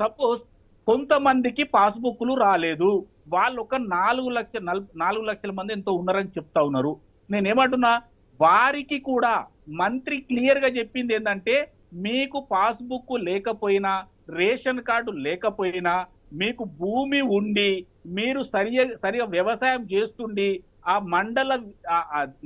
Suppose కొంతమందికి పాస్బుక్లు రాలేదు. వాళ్ళు ఒక నాలుగు లక్షల నాలుగు లక్షల మంది ఎంతో ఉన్నారని చెప్తా ఉన్నారు. నేను ఏమంటున్నా వారికి కూడా మంత్రి క్లియర్గా చెప్పింది ఏంటంటే మీకు పాస్బుక్ లేకపోయినా రేషన్ కార్డు లేకపోయినా మీకు భూమి ఉండి మీరు సరి సరిగా వ్యవసాయం చేస్తుండి ఆ మండల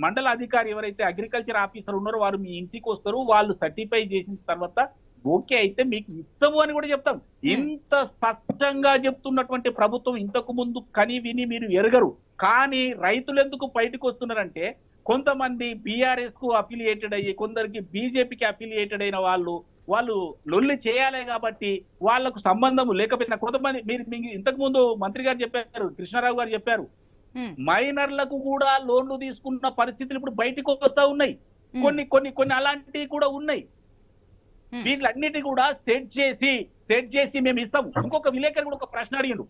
మండల అధికారి ఎవరైతే అగ్రికల్చర్ ఆఫీసర్ ఉన్నారో వారు మీ ఇంటికి వస్తారు వాళ్ళు సర్టిఫై చేసిన తర్వాత ఓకే అయితే మీకు ఇస్తాము అని కూడా చెప్తాం. ఇంత స్పష్టంగా చెప్తున్నటువంటి ప్రభుత్వం ఇంతకు ముందు కని విని మీరు ఎరగరు. కానీ రైతులు ఎందుకు బయటకు వస్తున్నారంటే కొంతమంది బీఆర్ఎస్కు అఫిలియేటెడ్ అయ్యి కొందరికి బీజేపీకి అఫిలియేటెడ్ అయిన వాళ్ళు వాళ్ళు లొల్లి చేయాలి కాబట్టి వాళ్ళకు సంబంధం లేకపోయినా కొంతమంది మీరు ఇంతకు ముందు మంత్రి గారు చెప్పారు కృష్ణారావు గారు చెప్పారు. మైనర్లకు కూడా లోన్లు తీసుకున్న పరిస్థితులు ఇప్పుడు బయటకు వస్తా ఉన్నాయి. కొన్ని కొన్ని కొన్ని అలాంటివి కూడా ఉన్నాయి. వీటిలన్నిటి కూడా సెట్ చేసి సెట్ చేసి మేము ఇస్తాం. ఇంకొక విలేకరు కూడా ఒక ప్రశ్న అడిగిండు.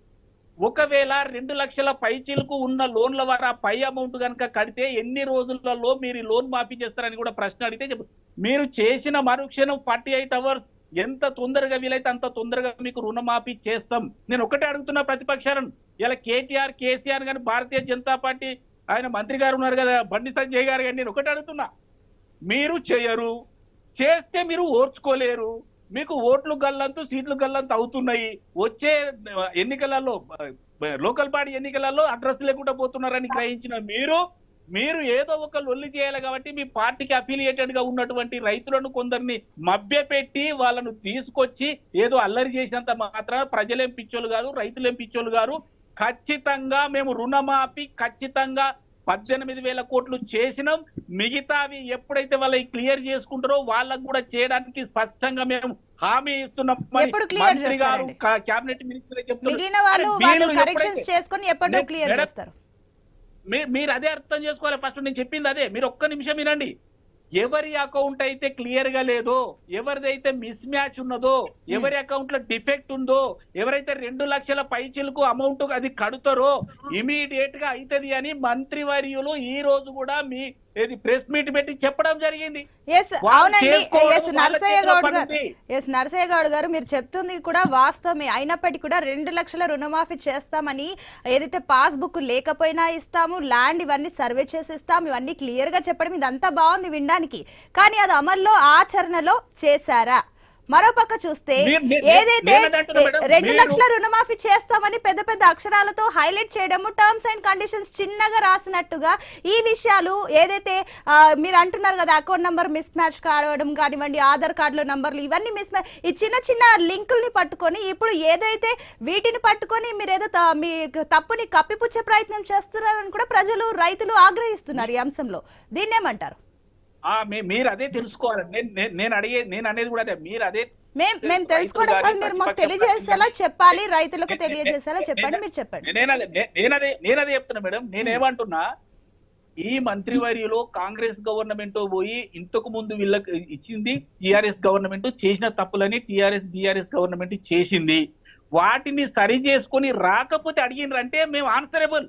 ఒకవేళ రెండు లక్షల పైచీలకు ఉన్న లోన్ల ద్వారా పై అమౌంట్ కనుక కడితే ఎన్ని రోజులలో మీరు లోన్ మాఫీ చేస్తారని కూడా ప్రశ్న అడిగితే చెప్పు. మీరు చేసిన మరుక్షణం ఫార్టీ ఎయిట్ అవర్స్ ఎంత తొందరగా వీలైతే అంత తొందరగా మీకు రుణమాఫీ చేస్తాం. నేను ఒకటే అడుగుతున్నా ప్రతిపక్షాలను. ఇలా కేటీఆర్ కేసీఆర్ కానీ భారతీయ జనతా పార్టీ ఆయన మంత్రి గారు ఉన్నారు కదా బండి సంజయ్ గారు కానీ నేను ఒకటే అడుగుతున్నా. మీరు చేయరు. చేస్తే మీరు ఓర్చుకోలేరు. మీకు ఓట్లు గల్లంతు సీట్లు గల్లంతు అవుతున్నాయి. వచ్చే ఎన్నికలలో లోకల్ పార్టీ ఎన్నికలలో అడ్రస్ లేకుండా పోతున్నారని గ్రహించిన మీరు మీరు ఏదో ఒక లొల్లి చేయాలి కాబట్టి మీ పార్టీకి అఫిలియేటెడ్గా ఉన్నటువంటి రైతులను కొందరిని మభ్యపెట్టి వాళ్ళను తీసుకొచ్చి ఏదో అల్లరి చేసినంత మాత్రం ప్రజలేం పిచ్చోళ్ళు కాదు రైతులేం పిచ్చోళ్ళు గారు ఖచ్చితంగా మేము రుణమాఫీ ఖచ్చితంగా పద్దెనిమిది వేల కోట్లు చేసినాం. మిగతావి ఎప్పుడైతే వాళ్ళకి క్లియర్ చేసుకుంటారో వాళ్ళకు కూడా చేయడానికి స్పష్టంగా మేము హామీ ఇస్తున్నాం మరి మంత్రి గారు మినిస్టర్ చెప్తున్నారు. అదే అర్థం చేసుకోవాలి. ఫస్ట్ నేను చెప్పింది అదే. మీరు ఒక్క నిమిషం వినండి. ఎవరి అకౌంట్ అయితే క్లియర్గా లేదో ఎవరిదైతే మిస్ మ్యాచ్ ఉన్నదో ఎవరి అకౌంట్లో డిఫెక్ట్ ఉందో ఎవరైతే రెండు లక్షల పైచిలకు అమౌంట్ అది కడుతారో ఇమీడియట్గా అవుతుంది అని మంత్రి వర్యులు ఈ రోజు కూడా మీ ఏది ప్రెస్ మీట్ పెట్టి చెప్పడం జరిగింది. ఎస్ నరసయ్య గౌడ్ గారు. మీరు చెప్తుంది కూడా వాస్తవమే. అయినప్పటికీ కూడా రెండు లక్షల రుణమాఫీ చేస్తామని ఏదైతే పాస్బుక్ లేకపోయినా ఇస్తాము ల్యాండ్ ఇవన్నీ సర్వే చేసి ఇస్తాం ఇవన్నీ క్లియర్గా చెప్పడం ఇదంతా బాగుంది వినడానికి. కానీ అది అమల్లో ఆచరణలో చేశారా? మరోపక్క చూస్తే ఏదైతే రెండు లక్షల రుణమాఫీ చేస్తామని పెద్ద పెద్ద అక్షరాలతో హైలైట్ చేయడము టర్మ్స్ అండ్ కండిషన్స్ చిన్నగా రాసినట్టుగా ఈ విషయాలు ఏదైతే మీరు అంటున్నారు కదా అకౌంట్ నంబర్ మిస్ మ్యాచ్ కావడం కానివ్వండి ఆధార్ కార్డుల నంబర్లు ఇవన్నీ మిస్ మ్యాచ్ ఈ చిన్న చిన్న లింకుల్ని పట్టుకొని ఇప్పుడు ఏదైతే వీటిని పట్టుకొని మీరు ఏదో మీ తప్పుని కప్పిపుచ్చే ప్రయత్నం చేస్తున్నారని కూడా ప్రజలు రైతులు ఆగ్రహిస్తున్నారు ఈ అంశంలో. దీన్ని ఏమంటారు ఆ మీ- మీరు అదే తెలుసుకోవాలి నేను నేను- నేను అడిగే నేను అనేది కూడా అదే. మీరు అదే మేము తెలుసుకోవడం కాదు మీరు మాకు తెలియజేసేలా చెప్పాలి రైతులకు తెలియజేసేలా చెప్పండి మీరు చెప్పండి. నేనదే నేనదే చెప్తున్నా మేడం. నేనేమంటున్నా ఈ మంత్రివర్యులో కాంగ్రెస్ గవర్నమెంట్ పోయి ఇంతకు ముందు వీళ్ళకి ఇచ్చింది టిఆర్ఎస్ గవర్నమెంట్ చేసిన తప్పులని టిఆర్ఎస్ బిఆర్ఎస్ గవర్నమెంట్ చేసింది. వాటిని సరి చేసుకొని రాకపోతే అడిగినారంటే మేము ఆన్సరబుల్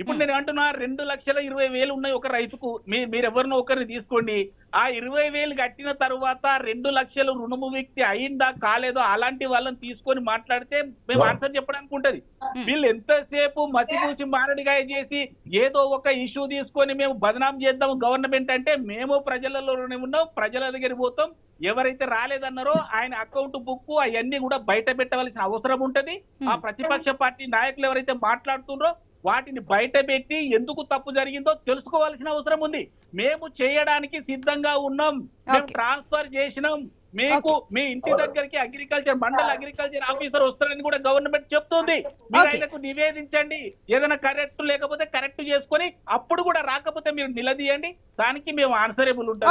ఇప్పుడు నేను అంటున్నా రెండు లక్షల ఇరవై వేలు ఉన్నాయి ఒక రైతుకు. మీ మీరు ఎవరినో ఒకరిని తీసుకోండి. ఆ ఇరవై వేలు కట్టిన తర్వాత రెండు లక్షలు రుణము వ్యక్తి అయిందా కాలేదో అలాంటి వాళ్ళని తీసుకొని మాట్లాడితే మేము ఆన్సర్ చెప్పడానికి ఉంటది. వీళ్ళు ఎంతసేపు మసిపూసి మారడిగాయ చేసి ఏదో ఒక ఇష్యూ తీసుకొని మేము బదనాం చేద్దాం గవర్నమెంట్ అంటే మేము ప్రజలలోనే ఉన్నాం ప్రజల దగ్గర పోతాం. ఎవరైతే రాలేదన్నారో ఆయన అకౌంట్ బుక్ అవన్నీ కూడా బయట పెట్టవలసిన అవసరం ఉంటది. ఆ ప్రతిపక్ష పార్టీ నాయకులు ఎవరైతే మాట్లాడుతున్నారో వాటిని బయట పెట్టి ఎందుకు తప్పు జరిగిందో తెలుసుకోవాల్సిన అవసరం ఉంది. మేము చేయడానికి సిద్ధంగా ఉన్నాం. మేము. ట్రాన్స్ఫర్ చేసినాం. మీకు మీ ఇంటి దగ్గరికి అగ్రికల్చర్ మండల అగ్రికల్చర్ ఆఫీసర్ వస్తారని కూడా గవర్నమెంట్ చెప్తుంది. మీరు. ఆయనకు నివేదించండి. ఏదైనా కరెక్ట్ లేకపోతే కరెక్ట్ చేసుకొని అప్పుడు కూడా రాకపోతే మీరు నిలదీయండి. దానికి మేము ఆన్సరబుల్ ఉంటాం.